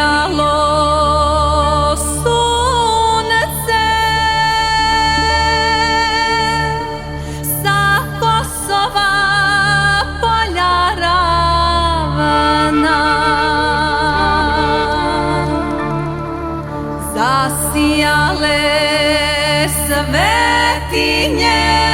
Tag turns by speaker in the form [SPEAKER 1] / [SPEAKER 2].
[SPEAKER 1] Сяяло сонце, за косова поля равна, засіяли светіння.